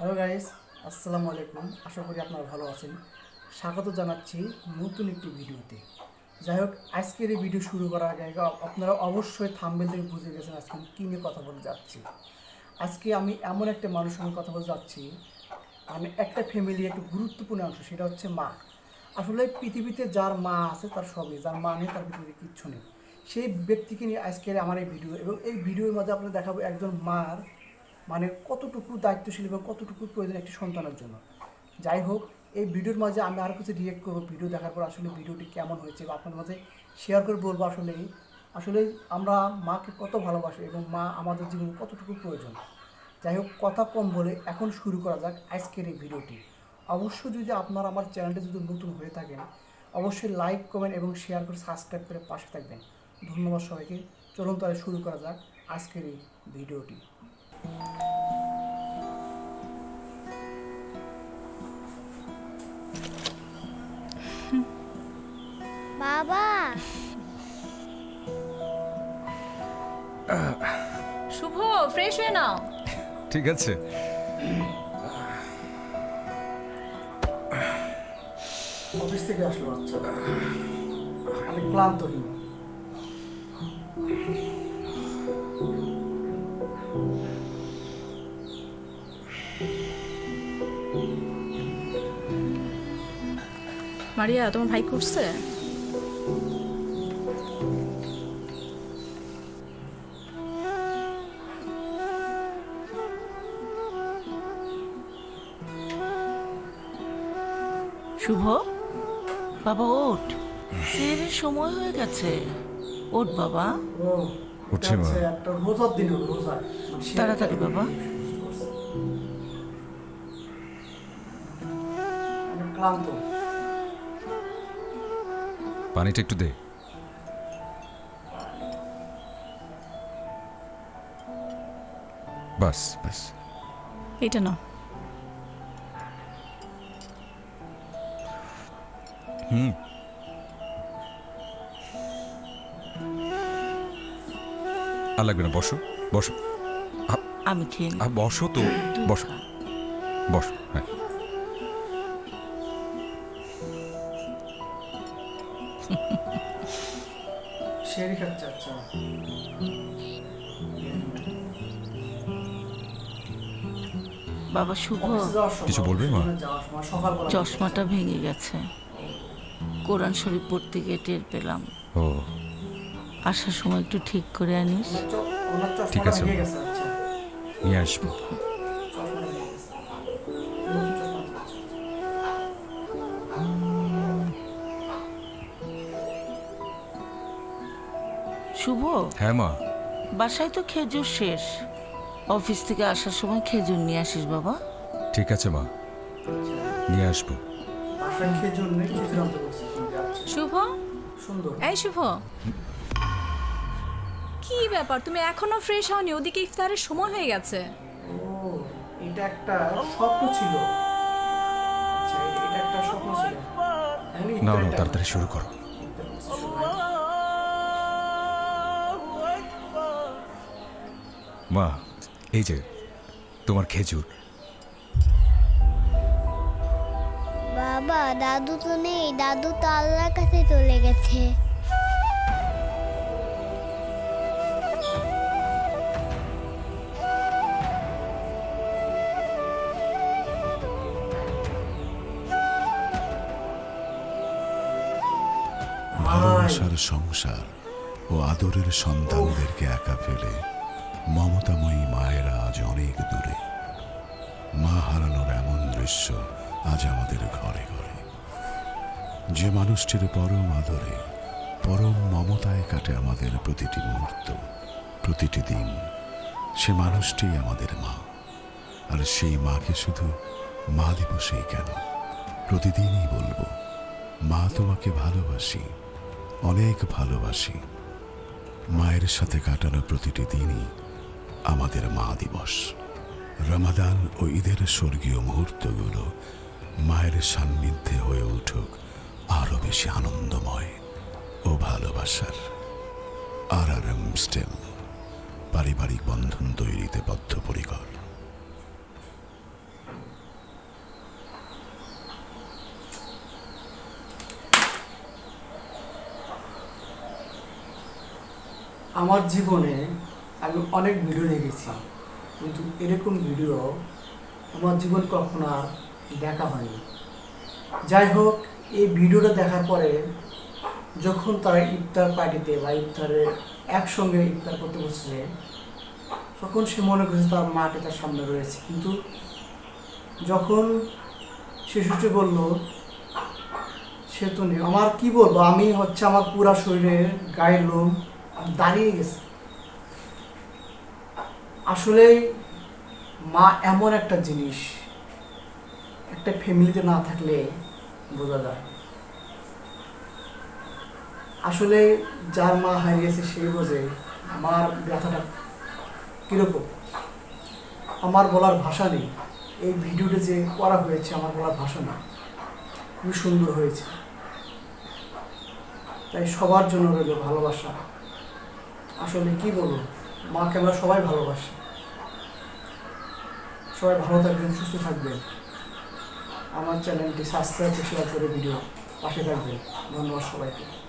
Hello guys আসসালামু আলাইকুম আশা করি আপনারা ভালো আছেন। স্বাগত জানাচ্ছি নতুন একটি ভিডিওতে। যাই হোক, আজকের এই ভিডিও শুরু করার আগে আপনারা অবশ্যই থাম্বেল থেকে বুঝে গেছেন আজকে আমি কী নিয়ে কথা বলতে যাচ্ছি। আজকে আমি এমন একটা মানুষের সঙ্গে কথা বলতে যাচ্ছি। আমি একটা ফ্যামিলির একটা গুরুত্বপূর্ণ অংশ, সেটা হচ্ছে মা। আসলে পৃথিবীতে যার মা আছে, তার সবই। যার মা নেই, তার পৃথিবীতে কিচ্ছু নেই। সেই ব্যক্তিকে নিয়ে আজকের আমার এই ভিডিও। এবং এই ভিডিওর মাঝে আপনাদের দেখাবো একজন মার মানে কতটুকু দায়িত্বশীল এবং কতটুকু প্রয়োজন একটি সন্তানের জন্য। যাই হোক, এই ভিডিওর মাঝে আমি আরও কিছু রিয়েক্ট করব। ভিডিও দেখার পর আসলে ভিডিওটি কেমন হয়েছে বা আপনার মাঝে শেয়ার করে বলব আসলে। আসলে আমরা মাকে কত ভালোবাসি এবং মা আমাদের জীবনে কতটুকু প্রয়োজন। যাই হোক, কথা কম বলে এখন শুরু করা যাক আজকের এই ভিডিওটি। অবশ্যই যদি আপনারা আমার চ্যানেলটি যদি নতুন হয়ে থাকেন, অবশ্যই লাইক কমেন্ট এবং শেয়ার করে সাবস্ক্রাইব করে পাশে থাকবেন। ধন্যবাদ সবাইকে। চলুন তাহলে শুরু করা যাক আজকের এই ভিডিওটি। বাবা। শুভ ফ্রেশ হয়ে নাও। ঠিক আছে। অফিস থেকে আসলো আচ্ছা আমি ক্লান্তহীন মারিয়া তোমার ভাই করছে শুভ? বাবা ওঠ। সেরের সময় হয়ে গেছে। ওঠ বাবা। ও উঠছি, মা। তাড়াতাড়ি বাবা। ক্লান্ত। পানিটা একটু দে। বাস বাস। এটা নাও। আর লাগবে না বসো বসো। আমি খেয়ে বসো তো বসো। বসো হ্যাঁ। আচ্ছা বাবা শুভ। কিছু বলবে, মা? চশমাটা ভেঙে গেছে। কোরআন শরীফ পড়তে গিয়ে টের পেলাম। ও। আসার সময় একটু ঠিক করে আনিস। ঠিক আছে। ভেঙে গেছে আচ্ছা। নিয়ে আসব। শুভ? হ্যাঁ মা। বাসায় তো খেজুর শেষ। অফিস থেকে আসার সময় খেজুর নিয়ে আসিস বাবা। ঠিক আছে মা। নিয়ে আসব। বাসায় খেজুর নেই খেজুর আনতে বলছি শুভ? সুন্দর। এই শুভ। কি ব্যাপার? তুমি এখনও ফ্রেশ হওনি ওদিকে ইফতারের সময় হয়ে গেছে। ও এটা একটা স্বপ্ন ছিল। আচ্ছা এটা একটা স্বপ্ন ছিল। এমনি না না তাড়াতাড়ি শুরু করো। মা এই যে তোমার খেজুর। বাবা দাদু তো নেই। দাদু তো আল্লাহর কাছে চলে গেছে। ভালোবাসার সংসার ও আদরের সন্তানদেরকে একা ফেলে দৃশ্য আজ আমাদের ঘরে ঘরে। যে মানুষটির পরম আদরে, পরম মমতায় কাটে আমাদের প্রতিটি মুহূর্ত, প্রতিটি দিন, সে মানুষটি আমাদের মা। আর সেই মাকে শুধু মা দিবসেই কেন? প্রতিদিনই বলব, মা তোমাকে ভালোবাসি, অনেক ভালোবাসি। মায়ের সাথে কাটানো প্রতিটি দিনই আমাদের মা দিবস। রমাদান ও ঈদের স্বর্গীয় মুহূর্তগুলো মায়ের সান্নিধ্যে হয়ে উঠুক আরও বেশি আনন্দময় ও ভালোবাসার আর আর এম স্টেম, পারিবারিক বন্ধন তৈরিতে বদ্ধপরিকর। আমার জীবনে আমি অনেক ভিডিও দেখেছি। কিন্তু এরকম ভিডিও আমার জীবন কখনো আর দেখা হয়নি। যাই হোক, এই ভিডিওটা দেখার পরে যখন তারা ইফতার পার্টিতে বা ইফতারে একসঙ্গে ইফতার করতে বসেছে, তখন সে মনে করছে তার মাকে তার সামনে রয়েছে। কিন্তু যখন শিশুটি বলল, সে তো নেই। আমার কি বলব? আমি হচ্ছে আমার পুরা শরীরে গায়ের লোম দাঁড়িয়ে গেছে। আসলে মা এমন একটা জিনিস, একটা ফ্যামিলিতে না থাকলে বোঝা যায়। আসলে যার মা হারিয়েছে সেই বোঝে আমার ব্যথাটা কীরকম। আমার বলার ভাষা নেই। এই ভিডিওটা যে করা হয়েছে আমার বলার ভাষা নেই খুবই সুন্দর হয়েছে। তাই সবার জন্য রইল ভালোবাসা। আসলে কি বলব? মাকে আমরা সবাই ভালোবাসি। সবাই ভালো থাকবেন, সুস্থ থাকবেন। আমার চ্যানেলটি সাবস্ক্রাইব করে ভিডিও পাশে থাকবেন। ধন্যবাদ সবাইকে।